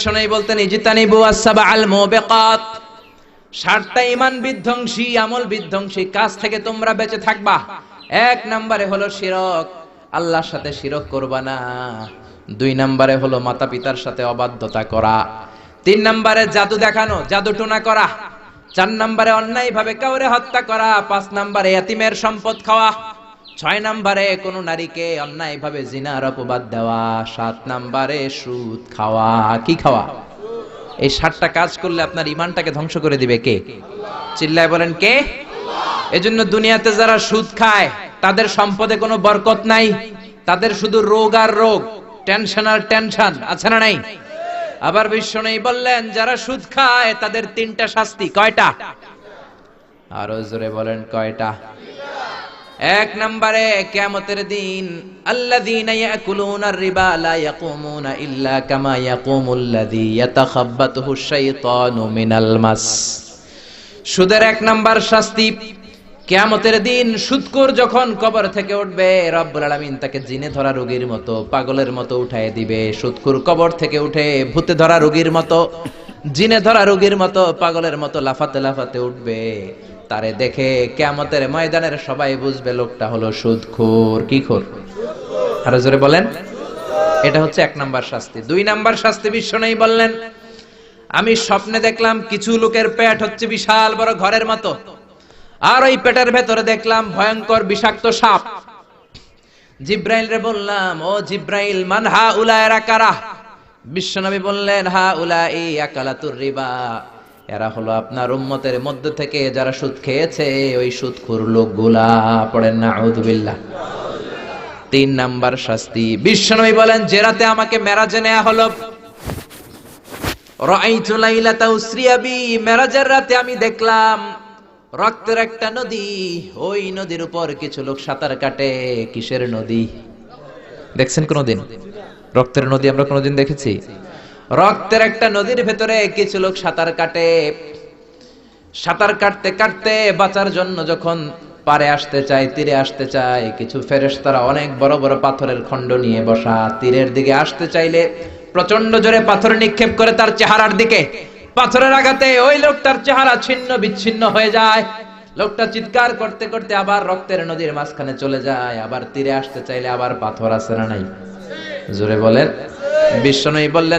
বিশ্বনবী বলতেন, ইজতানিবু আসসাবা আল মুবিকাত ষাটটা ইমান বিধ্বংসী, আমল বিধ্বংসী, কাজ থেকে তোমরা বেঁচে থাকবা। এক নম্বরে হলো শিরক। আল্লাহর সাথে শিরক করবা না। দুই নম্বরে হলো মাতা পিতার সাথে অবাধ্যতা করা। তিন নম্বরে জাদু দেখানো, জাদু টোনা করা। চার নম্বরে অন্যায় ভাবে কাউরে হত্যা করা। পাঁচ নম্বরে এতিমের সম্পদ খাওয়া। ছয় নম্বরে কোন নারীকে অন্যায় ভাবে জিনার অপবাদ দেওয়া, সাত নম্বরে সুদ খাওয়া, কি খাওয়া? এই সাতটা কাজ করলে আপনার ইমানটাকে ধ্বংস করে দিবে কে? চিল্লায় বলেন কে? এজন্য দুনিয়াতে যারা সুদ খায়, তাদের সম্পদে কোনো বরকত নাই। তাদের শুধু রোগ আর রোগ, টেনশন আর টেনশন, আছে না নাই? আবার বিশ্ব নেই বললেন, যারা সুদ খায়, তাদের তিনটা শাস্তি, কয়টা? আরও জোরে বলেন, কয়টা? এক নম্বরে কিয়ামতের দিন মিনাল মাস। সুদের এক নাম্বার শাস্তি, কিয়ামতের দিন সুদকর যখন কবর থেকে উঠবে, রব্বুল আলামিন তাকে জিনে ধরা রোগীর মতো, পাগলের মতো উঠায় দিবে। সুদকুর কবর থেকে উঠে ভূতে ধরা রোগীর মতো, জিনে ধরা রোগীর মতো, পাগলের মতো লাফাতে লাফাতে উঠবে। তারে দেখে কিয়ামতের ময়দানের সবাই বুঝবে লোকটা হলো সুদখোর। কি খোর? আরও জোরে বলেন। এটা হচ্ছে এক নাম্বার শাস্তি। দুই নাম্বার শাস্তি বিশ্ব নেই বললেন, আমি স্বপ্নে দেখলাম কিছু লোকের পেট হচ্ছে বিশাল বড় ঘরের মতো। আর ওই পেটের ভেতরে দেখলাম ভয়ঙ্কর বিষাক্ত সাপ। জিব্রাইল রে বললাম, ও জিব্রাইল, মান হা উলায়রা কারা বিশ্বনবী বললেন হা উলা এই আকালাতুর রিবা। এরা হলো আপনার উম্মতের মধ্য থেকে যারা সুদ খেয়েছে, ওই সুদখোর লোকগুলা পড়েন না, আউযুবিল্লাহ। তিন নাম্বার শাস্তি। বিশ্বনবী বলেন, যে রাতে আমাকে মেরাজে নেওয়া হলো, রাআইতু লাইলাতা উসরিয়া বি মেরাজের রাতে আমি দেখলাম রক্তের একটা নদী, ওই নদীর উপর কিছু লোক সাঁতার কাটে, কিসের নদী? দেখছেন কোনদিন? রক্তের নদী আমরা কোনদিন দেখেছি? রক্তের একটা নদীর ভেতরে কিছু লোক সাঁতার কাটে। সাঁতার কাটতে কাটতে বাঁচার জন্য যখন পারে আসতে চায়, তীরে আসতে চায়, কিছু ফেরেশতারা অনেক বড় বড় পাথরের খণ্ড নিয়ে বসা, তীরের দিকে আসতে চাইলে প্রচণ্ড জোরে পাথর নিক্ষেপ করে তার চেহারার দিকে। পাথরের আঘাতে ওই লোকটার চেহারা ছিন্ন বিচ্ছিন্ন হয়ে যায়। লোকটা চিৎকার করতে করতে আবার রক্তের নদীর মাঝখানে চলে যায়, আবার তীরে আসতে চাইলে আবার পাথর আছে না নাই? জোরে বলেন। বিশ্ব বিশ্বনয়ী বললেন